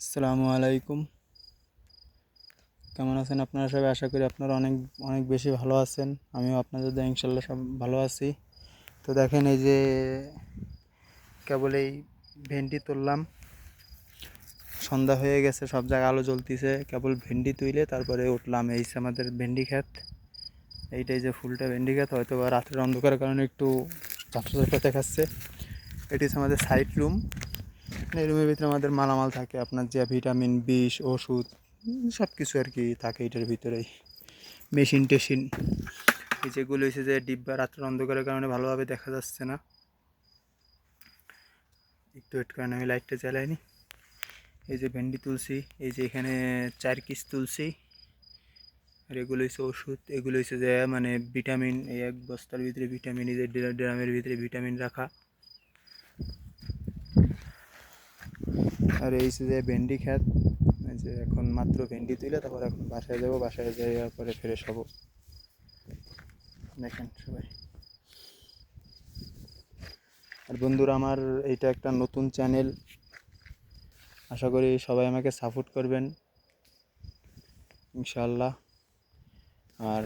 আসসালামু আলাইকুম। কেমন আছেন আপনারা সবাই? আশা করি আপনারা অনেক অনেক বেশি ভালো আছেন। আমিও আপনাদের ইনশাল্লাহ সব ভালো আছি। তো দেখেন এই যে কেবল এই ভেন্ডি তুললাম। সন্ধ্যা হয়ে গেছে, সব জায়গায় আলো জ্বলতিছে। কেবল ভেন্ডি তুইলে তারপরে উঠলাম, এই আমাদের ভেন্ডি ক্ষেত। এইটাই যে ফুলটা ভেন্ডি ক্ষেত, হয়তো বা রাতের অন্ধকারের কারণে একটু ঝাপসা ঝাপসা দেখাচ্ছে। এটি হচ্ছে আমাদের সাইড রুম এই রুমের ভিতরে আমাদের মালামাল থাকে, আপনার যে ভিটামিন, বিষ, ওষুধ সব কিছু আর কি থাকে এটার ভিতরেই। মেশিন টেশিন, এই যেগুলো হয়েছে যে ডিব্বা রাত্রের অন্ধকারের কারণে ভালোভাবে দেখা যাচ্ছে না। একটু ওয়েট করেন, আমি লাইটটা জ্বালাইনি। এই যে ভেন্ডি তুলছি এই যে এখানে চার কিস তুলছি আর এগুলো হচ্ছে ওষুধ, এগুলো হচ্ছে যে মানে ভিটামিন, এই এক বস্তার ভিতরে ভিটামিন, এই যে ড্রামের ভিতরে ভিটামিন রাখা। আর এই যে ভেন্ডি খ্যাত যে এখন মাত্র ভেন্ডি তুলে তারপর এখন বাসায় যাব, বাসায় যাওয়ার পরে ফ্রেশ হব দেখেন সবাই। আর বন্ধুরা, আমার এইটা একটা নতুন চ্যানেল। আশা করি সবাই আমাকে সাপোর্ট করবেন ইনশাল্লাহ আর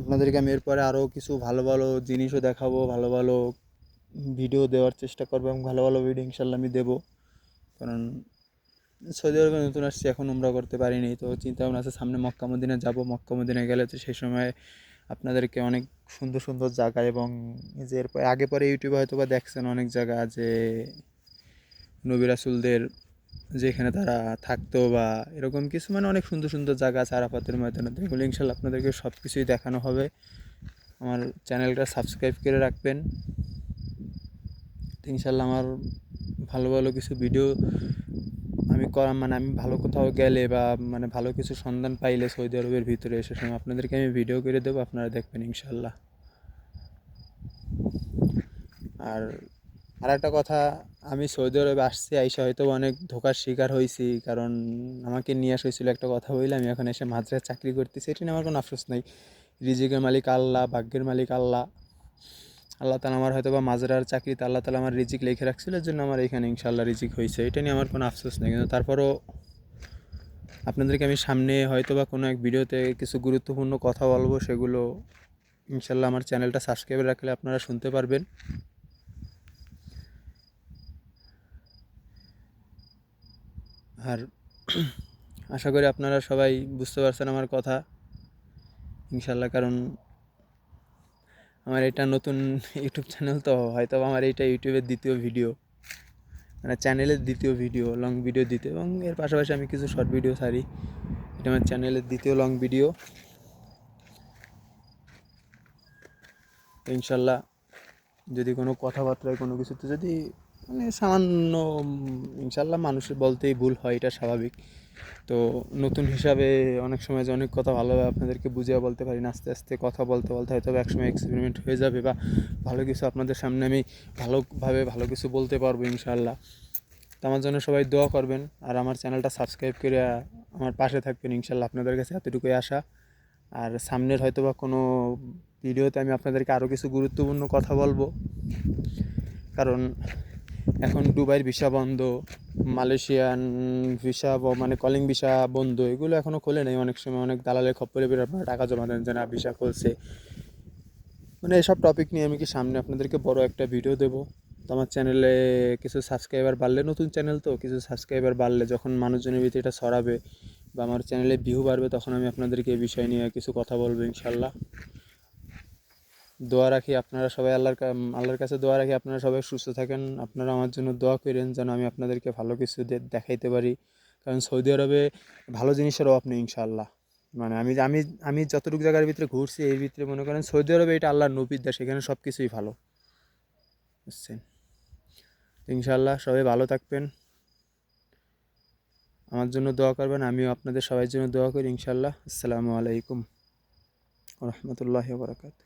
আপনাদেরকে আমি এরপরে আরও কিছু ভালো ভালো জিনিসও দেখাবো, ভালো ভালো ভিডিও দেওয়ার চেষ্টা করব এবং ভালো ভালো ভিডিও ইনশাল্লাহ আমি দেবো। কারণ সৌদি আরবে নতুন আসছি, এখন উমরা করতে পারিনি। তো চিন্তা ভাবনা আছে, সামনে মক্কা মদিনা যাব। মক্কা মদিনা গেলে তো সেই সময় আপনাদেরকে অনেক সুন্দর সুন্দর জায়গা এবং যে এরপর আগে পরে ইউটিউবে হয়তো বা দেখছেন অনেক জায়গা যে নবী রাসুলদের যেখানে তারা থাকতো বা এরকম কিছু মানে অনেক সুন্দর সুন্দর জায়গা আছে আরাফাতের ময়দানে। এগুলো ইনশাল্লাহ আপনাদেরকে সব কিছুই দেখানো হবে। আমার চ্যানেলটা সাবস্ক্রাইব করে রাখবেন। ইনশাল্লাহ আমার ভালো ভালো কিছু ভিডিও আমি করা মানে আমি ভালো কোথাও গেলে বা মানে ভালো কিছু সন্ধান পাইলে সৌদি আরবের ভিতরে এসে সময় আপনাদেরকে আমি ভিডিও করে দেবো, আপনারা দেখবেন ইনশাল্লাহ। আর আর একটা কথা, আমি সৌদি আরবে আসছি, আইসা হয়তো অনেক ধোকার শিকার হয়েছি কারণ আমাকে নিয়ে আসা হয়েছিল একটা কথা বললে আমি এখন এসে মাদ্রাসায় চাকরি করতেছি, এটা নিয়ে আমার কোনো আফসোস নাই। রিজিকের মালিক আল্লাহ, ভাগ্যের মালিক আল্লাহ। আল্লাহ তালা আমার হয়তো বা মাজরার চাকরিতে আল্লাহ তালা আমার রিজিক লিখে রাখছিল, এর জন্য আমার এখানে ইনশাল্লাহ রিজিক হয়েছে। এটা নিয়ে আমার কোনো আফসোস নেই। কিন্তু তারপরও আপনাদেরকে আমি সামনে হয়তো বা কোনো এক ভিডিওতে কিছু গুরুত্বপূর্ণ কথা বলব, সেগুলো ইনশাল্লাহ আমার চ্যানেলটা সাবস্ক্রাইব রাখলে আপনারা শুনতে পারবেন। আর আশা করি আপনারা সবাই বুঝতে পারছেন আমার কথা ইনশাল্লাহ কারণ আমার এটা নতুন ইউটিউব চ্যানেল তো, হয়তো আমার এটা ইউটিউবের দ্বিতীয় ভিডিও মানে চ্যানেলের দ্বিতীয় ভিডিও লং ভিডিও দিতে, এবং এর পাশাপাশি আমি কিছু শর্ট ভিডিও সারি এটা আমার চ্যানেলের দ্বিতীয় লং ভিডিও ইনশাল্লাহ যদি কোনো কথাবার্তায় কোনো কিছুতে যদি মানে সামান্য ইনশাল্লাহ মানুষের বলতেই ভুল হয়, এটা স্বাভাবিক। তো নতুন হিসাবে অনেক সময় যে অনেক কথা ভালোভাবে আপনাদেরকে বুঝিয়ে বলতে পারি না, আস্তে আস্তে কথা বলতে বলতে হয়তো একসময় এক্সপেরিমেন্ট হয়ে যাবে বা ভালো কিছু আপনাদের সামনে আমি ভালোভাবে ভালো কিছু বলতে পারব ইনশাল্লাহ তো আমার জন্য সবাই দোয়া করবেন আর আমার চ্যানেলটা সাবস্ক্রাইব করে আমার পাশে থাকবেন ইনশাল্লাহ আপনাদের কাছে এতটুকুই আশা। আর সামনের হয়তো বা কোনো ভিডিওতে আমি আপনাদেরকে আরও কিছু গুরুত্বপূর্ণ কথা বলব। কারণ এখন দুবাইয়ের ভিসা বন্ধ, মালয়েশিয়ান ভিসা মানে কলিং ভিসা বন্ধ, এগুলো এখনও খোলে নাই অনেক সময়। অনেক দালালের খপ্পরে বের আপনারা টাকা জমা দেন যে, না, ভিসা খুলছে। মানে এসব টপিক নিয়ে আমি কি সামনে আপনাদেরকে বড় একটা ভিডিও দেবো। তো আমার চ্যানেলে কিছু সাবস্ক্রাইবার বাড়লে, নতুন চ্যানেল তো, কিছু সাবস্ক্রাইবার বাড়লে, যখন মানুষজনের ভিতরে এটা ছড়াবে বা আমার চ্যানেলে ভিউ বাড়বে, তখন আমি আপনাদেরকে এই বিষয় নিয়ে কিছু কথা বলব, ইনশাল্লাহ। দোয়া রাখি, আপনারা সবাই আল্লাহর আল্লাহর কাছে দোয়া রাখি, আপনারা সবাই সুস্থ থাকেন, আপনারা আমার জন্য দোয়া করেন যেন আমি আপনাদেরকে ভালো কিছু দেখাইতে পারি। কারণ সৌদি আরবে ভালো জিনিসের অভাব নেই ইনশাল্লাহ মানে আমি আমি আমি যতটুকু জায়গার ভিতরে ঘুরছি, এর ভিতরে মনে করেন সৌদি আরবে এটা আল্লাহর নবীর দেশ, এখানে সব কিছুই ভালো। বুঝছেন? তো ইনশাল্লাহ সবাই ভালো থাকবেন। আমার জন্য দোয়া করবেন, আমিও আপনাদের সবাই জন্য দোয়া করি ইনশাল্লাহ আসসালামু আলাইকুম। রহমতুল্লাহ বরকাত